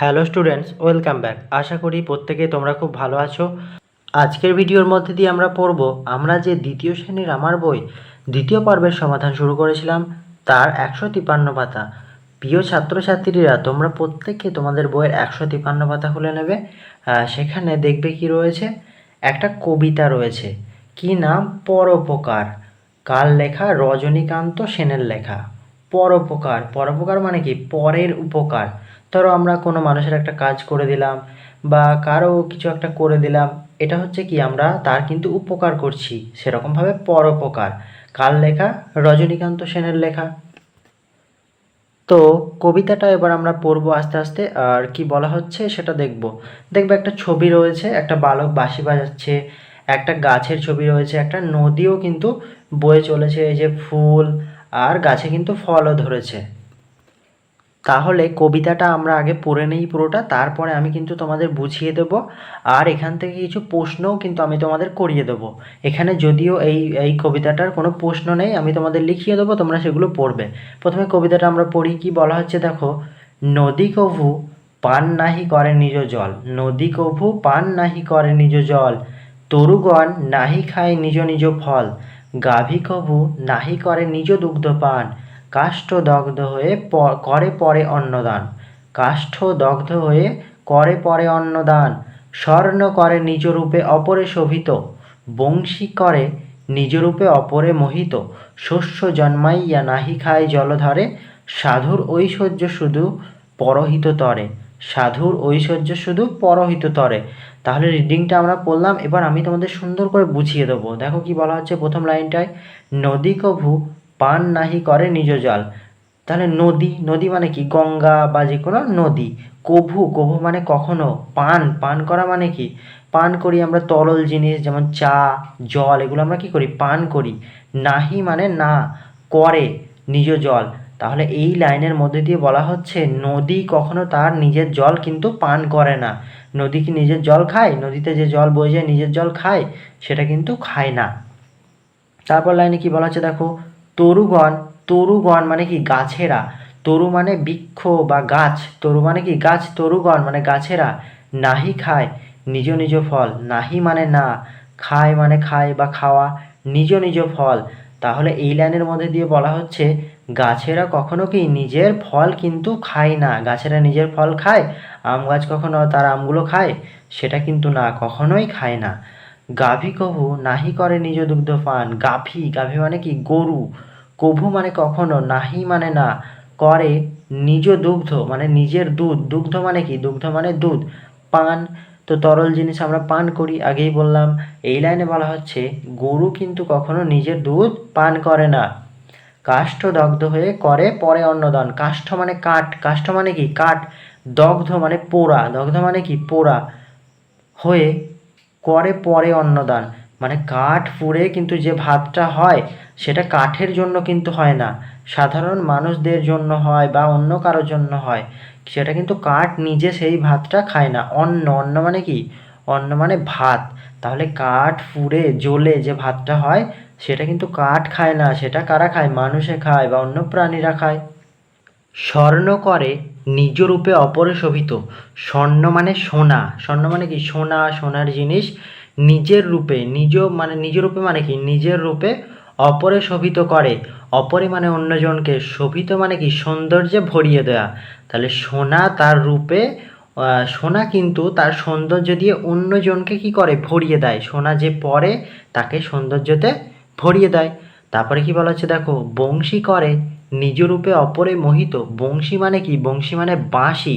Hello students, welcome back. আশা করি প্রত্যেকে তোমরা খুব ভালো আছো। আজকের ভিডিওর মধ্যে দিয়ে আমরা পড়ব, আমরা যে দ্বিতীয় শ্রেণির আমার বই, দ্বিতীয় পর্বের সমাধান শুরু করেছিলাম, তার একশো তিপান্ন পাতা। প্রিয় ছাত্রছাত্রীরা, তোমরা প্রত্যেককে তোমাদের বইয়ের একশো তিপান্ন পাতা খুলে নেবে। সেখানে দেখবে কি রয়েছে? একটা কবিতা রয়েছে। কি নাম? পরোপকার। কার লেখা? রজনীকান্ত সেনের লেখা। পরোপকার। পরোপকার মানে কি? পরের উপকার। ধরো আমরা কোনো মানুষের একটা কাজ করে দিলাম বা কারও কিছু একটা করে দিলাম, এটা হচ্ছে কি আমরা তার কিন্তু উপকার করছি, সেরকমভাবে পরোপকার। কার লেখা? রজনীকান্ত সেনের লেখা। তো কবিতাটা এবার আমরা পড়ব আস্তে আস্তে, আর কি বলা হচ্ছে সেটা দেখব। দেখবে একটা ছবি রয়েছে, একটা বালক বাঁশি বাজাচ্ছে, একটা গাছের ছবি রয়েছে, একটা নদীও কিন্তু বয়ে চলেছে, এই যে ফুল আর গাছে কিন্তু ফলও ধরেছে। তাহলে কবিতাটা আমরা আগে পড়ে নেই পুরোটা, তারপরে আমি কিন্তু তোমাদের বুঝিয়ে দেব। আর এখান থেকে কিছু প্রশ্নও কিন্তু আমি তোমাদের করিয়ে দেব। এখানে যদিও এই এই কবিতাটার কোনো প্রশ্ন নেই, আমি তোমাদের লিখিয়ে দেবো, তোমরা সেগুলো পড়বে। প্রথমে কবিতাটা আমরা পড়ি, কি বলা হচ্ছে দেখো? নদী কভু পান নাহি করে নিজ জল, নদী কভু পান নাহি করে নিজ জল, তরুগণ নাহি খায় নিজ নিজ ফল, গাভী কভু নাহি করে নিজ দুগ্ধ পান কাষ্ঠ দগ্ধ হয়ে করে পরে অন্নদান। কাষ্ঠ দগ্ধ হয়ে করে পরে অন্নদান। স্বর্ণ করে নিজ রূপে অপরে শোভিত। বংশী করে নিজ রূপে অপরে মোহিত। শস্য জন্মাইয়া নাহি খায় জলধারে। সাধুর ঐশ্বর্য শুধু পরহিত তরে। সাধুর ঐশ্বর্য শুধু পরহিত তরে। তাহলে রিডিংটা আমরা পড়লাম। এবার আমি তোমাদের সুন্দর করে বুঝিয়ে দেবো। দেখো কি বলা হচ্ছে প্রথম লাইনটায়। নদী কভু পান নাহি করে নিজ জল। তাহলে নদী নদী মানে কি? গঙ্গা বা যে কোনো নদী। কভু কভু মানে কখনো? পান পান করা মানে কি? পান করি আমরা তরল জিনিস, যেমন চা, জল, এগুলো আমরা কি করি? পান করি। নাহি মানে না, করে নিজ জল। তাহলে এই লাইনের মধ্যে দিয়ে বলা হচ্ছে, নদী কখনো তার নিজের জল কিন্তু পান করে না। নদী কি নিজের জল খায়? নদীতে যে জল বয়ে যায়, নিজের জল খায়, সেটা কিন্তু খায় না। তারপর লাইনে কি বলা হচ্ছে, দেখো তরুগণ তরুগণ মানে কি গাছেরা? তরু মানে বৃক্ষ বা গাছ। তরু মানে কি গাছ? তরুগণ মানে গাছেরা। নাহি খায়, নিজ নিজ ফল। নাহি মানে না, খায় মানে খায় বা খাওয়া, নিজ নিজ ফল। তাহলে এই লাইনের মধ্যে দিয়ে বলা হচ্ছে, গাছেরা কখনো কি নিজের ফল কিন্তু খায় না? গাছেরা নিজের ফল খায়? আম গাছ কখনো তার আমগুলো খায়? সেটা কিন্তু না, কখনোই খায় না। গাভী কহু, নাহি করে নিজ দুগ্ধ পান। গাভী গাভী মানে কি গরু। কভু মানে কখনো, নাহি মানে না, করে নিজ দুগ্ধ মানে নিজের দুধ। দুগ্ধ মানে কি? দুগ্ধ মানে দুধ, পান। তো তরল জিনিস আমরা পান করি, আগেই বললাম। এই লাইনে বলা হচ্ছে, গরু কিন্তু কখনো নিজের দুধ পান করে না। কাষ্ঠ দগ্ধ হয়ে করে, পরে অন্নদান। কাষ্ঠ মানে কাঠ। কাষ্ঠ মানে কি? কাঠ। দগ্ধ মানে পোড়া। দগ্ধ মানে কি? পোড়া। হয়ে করে, পরে অন্নদান। মানে কাঠ পুড়ে কিন্তু যে ভাতটা হয়, সেটা কাঠের জন্য কিন্তু হয় না। সাধারণ মানুষদের জন্য হয় বা অন্য কারোর জন্য হয়, সেটা কিন্তু কাঠ নিজে সেই ভাতটা খায় না। অন্ন অন্ন মানে কি? অন্ন মানে ভাত। তাহলে কাঠ পুড়ে, জ্বলে যে ভাতটা হয়, সেটা কিন্তু কাঠ খায় না। সেটা কারা খায়? মানুষে খায় বা অন্য প্রাণীরা খায়। স্বর্ণ করে নিজ রূপে অপরে শোভিত স্বর্ণ মানে সোনা। স্বর্ণ মানে কি? সোনা, সোনার জিনিস। নিজের রূপে নিজ মানে নিজের রূপে মানে কি? নিজের রূপে অপরে শোভিত করে, অপরে মানে অন্যজনকে শোভিত মানে কি? সৌন্দর্যে ভরিয়ে দেওয়া তাহলে সোনা তার রূপে সোনা কিন্তু তার সৌন্দর্য দিয়ে অন্যজনকে কি করে? ভরিয়ে দেয়। সোনা যে পরে, তাকে সৌন্দর্যতে ভরিয়ে দেয়। তারপরে কি বলা হচ্ছে দেখো? বংশী করে, নিজ রূপে অপরে মোহিত। বংশী মানে কি? বংশী মানে বাঁশি।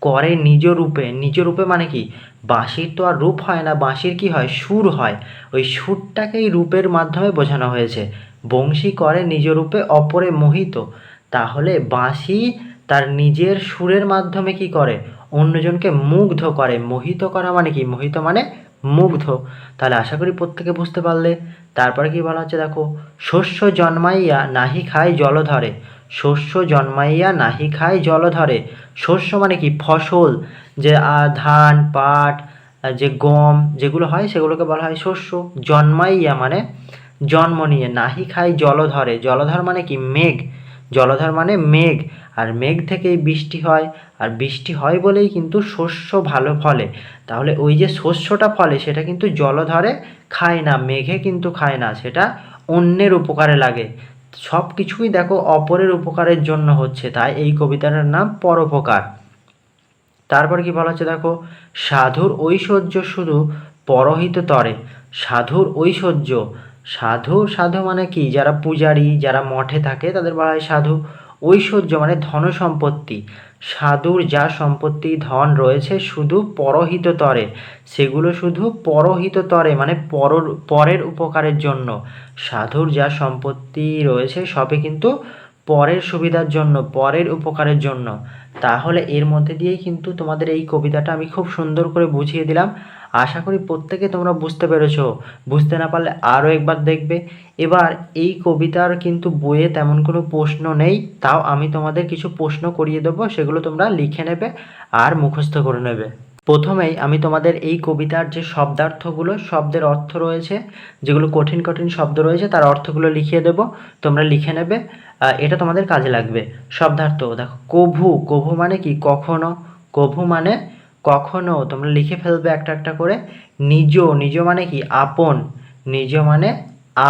করে নিজ রূপে। নিজ রূপে মানে কি? বাঁশির তো আর রূপ হয় না, বাঁশির কি হয়? সুর হয়। ওই সুরটাকেই রূপের মাধ্যমে বোঝানো হয়েছে। বংশী করে নিজ রূপে, অপরে মোহিত। তাহলে বাঁশি তার নিজের সুরের মাধ্যমে কি করে? অন্যজনকে মুগ্ধ করে। মোহিত করা মানে কি? মোহিত মানে মুগ্ধ। তাহলে আশা করি প্রত্যেকে বুঝতে পারলে। তারপরে কি বলা হচ্ছে দেখো? শস্য জন্মাইয়া নাহি খায় জলধরে শস্য জন্মাইয়া নাহি খায় জলধরে শস্য মানে কি? ফসল। যে ধান, পাট যে, গম যেগুলো হয় সেগুলোকে বলা হয় শস্য। জন্মাইয়া মানে জন্ম নিয়ে। নাহি খায় জলধরে জলধর মানে কি? মেঘ। জলধর মানে মেঘ। আর মেঘ থেকেই বৃষ্টি হয়। আর বৃষ্টি হয় বলেই কিন্তু শস্য ভালো ফলে। তাহলে ওই যে শস্যটা ফলে সেটা কিন্তু জলধরে খায় না। মেঘে কিন্তু খায় না। সেটা অন্যের উপকারে লাগে। সব কিছুই দেখো অপরের উপকারের জন্য হচ্ছে, তাই এই কবিতাটার নাম পরোপকার। তারপর কি বলা হচ্ছে দেখো, সাধুর ঐশ্বর্য শুধু পরহিত তরে, সাধুর ঐশ্বর্য, সাধু সাধু মানে কি? যারা পূজারী, যারা মঠে থাকে, তাদের বলা হয় সাধু। ঐশ্বর্য মানে ধন সম্পত্তি সাধুর যা সম্পত্তি, ধন রয়েছে শুধু পরহিততরে। সেগুলো শুধু পরহিততরে মানে পর পরের উপকারের জন্য। সাধুর যা সম্পত্তি রয়েছে সবই কিন্তু পরের সুবিধার জন্য, পরের উপকারের জন্য। তাহলে এর মধ্যে দিয়েই কিন্তু তোমাদের এই কবিতাটা আমি খুব সুন্দর করে বুঝিয়ে দিলাম। আশা করি প্রত্যেকে তোমরা বুঝতে পেরেছ। বুঝতে না পারলে আরও একবার দেখবে। এবার এই কবিতার কিন্তু বইয়ে তেমন কোনো প্রশ্ন নেই। তাও আমি তোমাদের কিছু প্রশ্ন করিয়ে দেবো, সেগুলো তোমরা লিখে নেবে আর মুখস্থ করে নেবে। প্রথমেই আমি তোমাদের এই কবিতার যে শব্দার্থগুলো, শব্দের অর্থ রয়েছে, যেগুলো কঠিন কঠিন শব্দ রয়েছে, তার অর্থগুলো লিখিয়ে দেবো, তোমরা লিখে নেবে এটা তোমাদের কাজে লাগবে। শব্দার্থ, দেখো, কভু কভু মানে কি? কখনো, কভু মানে কখনো, তোমরা লিখে ফেলবে একটা একটা করে। নিজ নিজ মানে কি? আপন। নিজ মানে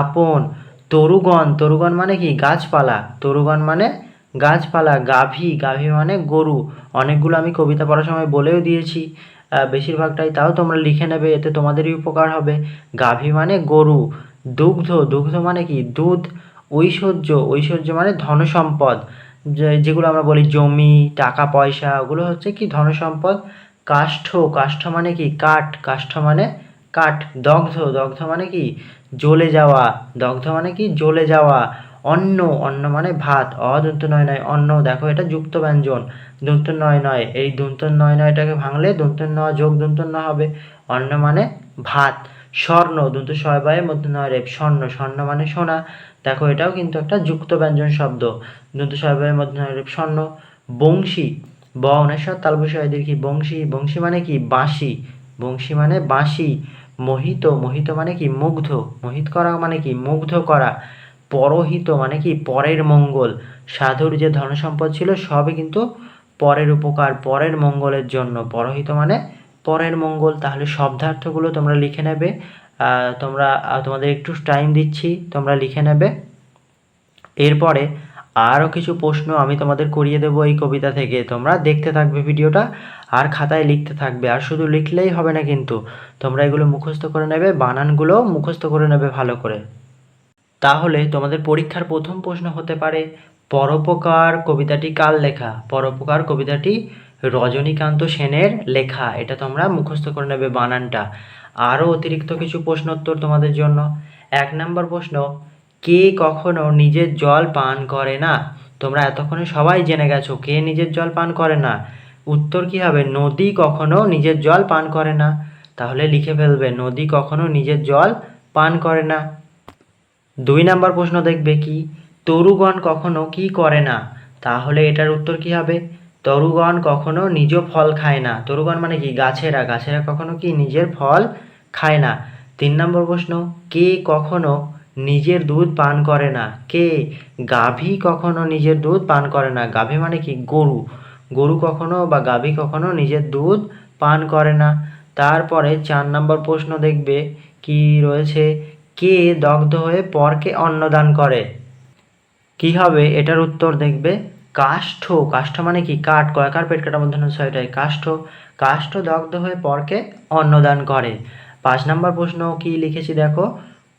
আপন। তরুগণ তরুগণ মানে কি? গাছপালা। তরুগণ মানে গাছপালা, গাভী গাভী মানে গরু। অনেকগুলো আমি কবিতা পড়ার সময় বলেও দিয়েছি। বেশিরভাগটাই তাও তোমরা লিখে নেবে, এতে তোমাদেরই উপকার হবে। গাভী মানে গরু। দুগ্ধ দুগ্ধ মানে কি? দুধ, ঐশ্বর্য। ঐশ্বর্য মানে ধনসম্পদ। যেগুলো আমরা বলি জমি, টাকা, পয়সা, ওগুলো হচ্ছে কি? ধনসম্পদ। কাষ্ঠ কাষ্ঠ মানে কি? কাঠ। কাষ্ঠ মানে কাঠ। দগ্ধ দগ্ধ মানে কি? জ্বলে যাওয়া। দগ্ধ মানে কি? জ্বলে যাওয়া। অন্ন অন্ন মানে ভাত অদন্ত নয় নয় অন্ন, দেখো এটা যুক্ত ব্যঞ্জন দন্ত নয় নয় এই দন্ত নয় নয়টাকে ভাঙলে দন্ত ন যোগ দন্ত ন হবে। অন্ন মানে ভাত। স্বর্ণ, দন্ত ছয় বায়ে মধ্যে নয় রেপ স্বর্ণ স্বর্ণ মানে সোনা। দেখো এটাও কিন্তু একটা যুক্ত ব্যঞ্জন শব্দ। দন্ত ছয় বায়ে মধ্যে নয় রেপ স্বর্ণ। বংশী ব অনেশ্বর তালবসয় দীর্ঘি বংশী? বংশী মানে কি? বাঁশি। বংশী মানে বাঁশি। মোহিত মোহিত মানে কি? মুগ্ধ। মোহিত করা মানে কি? মুগ্ধ করা। পরহিত মানে কি? পরের মঙ্গল। সাধুর যে ধনসম্পদ ছিল সবই কিন্তু পরের উপকার, পরের মঙ্গলের জন্য। পরহিত মানে পরের মঙ্গল। তাহলে শব্দার্থগুলো তোমরা লিখে নেবে। তোমরা তোমাদের একটু টাইম দিচ্ছি, তোমরা লিখে নেবে। এরপরে আরও কিছু প্রশ্ন আমি তোমাদের করিয়ে দেবো এই কবিতা থেকে। তোমরা দেখতে থাকবে ভিডিওটা আর খাতায় লিখতে থাকবে। আর শুধু লিখলেই হবে না কিন্তু। তোমরা এগুলো মুখস্থ করে নেবে, বানানগুলো মুখস্থ করে নেবে ভালো করে। তাহলে তোমাদের পরীক্ষার প্রথম প্রশ্ন হতে পারে, পরোপকার কবিতাটি কার লেখা? পরোপকার কবিতাটি রজনীকান্ত সেনের লেখা। এটা তোমরা মুখস্থ করে নেবে বানানটা। আরও অতিরিক্ত কিছু প্রশ্নোত্তর তোমাদের জন্য। এক নম্বর প্রশ্ন, কে কখনো নিজের জল পান করে না? তোমরা এতক্ষণে সবাই জেনে গেছো, কে নিজের জল পান করে না? উত্তর কি হবে? নদী কখনো নিজের জল পান করে না। তাহলে লিখে ফেলবে, নদী কখনো নিজের জল পান করে না। দুই নাম্বার প্রশ্ন দেখবে কি, তরুগণ কখনো কি করে না? তাহলে এটার উত্তর কি হবে? তরুগণ কখনো নিজ ফল খায় না। তরুগণ মানে কি? গাছেরা। গাছেরা কখনো কি নিজের ফল খায় না? তিন নম্বর প্রশ্ন, কে কখনো নিজের দুধ পান করে না? কে? গাভী কখনো নিজের দুধ পান করে না। গাভী মানে কি? গরু। গরু কখনো বা গাভী কখনো নিজের দুধ পান করে না। তারপরে চার নম্বর প্রশ্ন দেখবে কি রয়েছে? কে দগ্ধ হয়ে পরকে অন্নদান করে? কি হবে? এটার উত্তর দেখবে, কাষ্ঠ। কাষ্ঠ মানে কি? কাঠ। কয়কার পেট কাটা মধ্যে ছয়টায় কাষ্ঠ। কাষ্ঠ দগ্ধ হয়ে পরকে অন্নদান করে। পাঁচ নম্বর প্রশ্ন কি লিখেছি দেখো?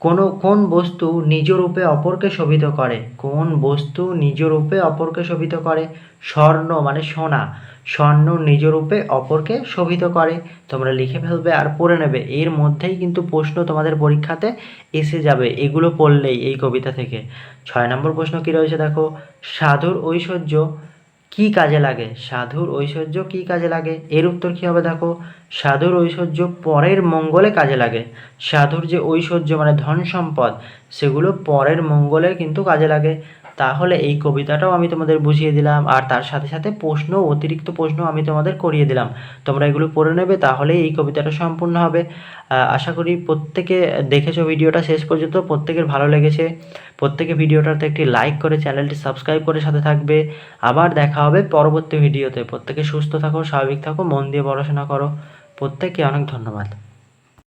কোনো, কোন বস্তু নিজ রূপে অপরকে শোভিত করে? কোন বস্তু নিজ রূপে অপরকে শোভিত করে? স্বর্ণ মানে সোনা। স্বর্ণ নিজ রূপে অপরকে শোভিত করে। তোমরা লিখে ফেলবে আর পড়ে নেবে। এর মধ্যেই কিন্তু প্রশ্ন তোমাদের পরীক্ষাতে এসে যাবে। এগুলো পড়লেই এই কবিতা থেকে। ছয় নম্বর প্রশ্ন কি রয়েছে দেখো? সাধুর ঐশ্বর্য কি কাজে লাগে? সাধুর ঐশ্বর্য কি কাজে লাগে? এর উত্তর কি হবে দেখো? সাধুর ঐশ্বর্য পরের মঙ্গলে কাজে লাগে। সাধুর যে ঐশ্বর্য মানে ধন সম্পদ, সেগুলো পরের মঙ্গলে কিন্তু কাজে লাগে। তাহলে এই কবিতাটাও আমি তোমাদের বুঝিয়ে দিলাম, আর তার সাথে সাথে প্রশ্ন, অতিরিক্ত প্রশ্ন আমি তোমাদের করিয়ে দিলাম। তোমরা এগুলো পড়ে নেবে, তাহলেই এই কবিতাটা সম্পূর্ণ হবে। আশা করি প্রত্যেকে দেখেছ ভিডিওটা শেষ পর্যন্ত, প্রত্যেকের ভালো লেগেছে। প্রত্যেকে ভিডিওটাতে একটি লাইক করে, চ্যানেলটি সাবস্ক্রাইব করে সাথে থাকবে। আবার দেখা হবে পরবর্তী ভিডিওতে। প্রত্যেকে সুস্থ থাকো, স্বাভাবিক থাকো, মন দিয়ে পড়াশোনা করো। প্রত্যেককে অনেক ধন্যবাদ।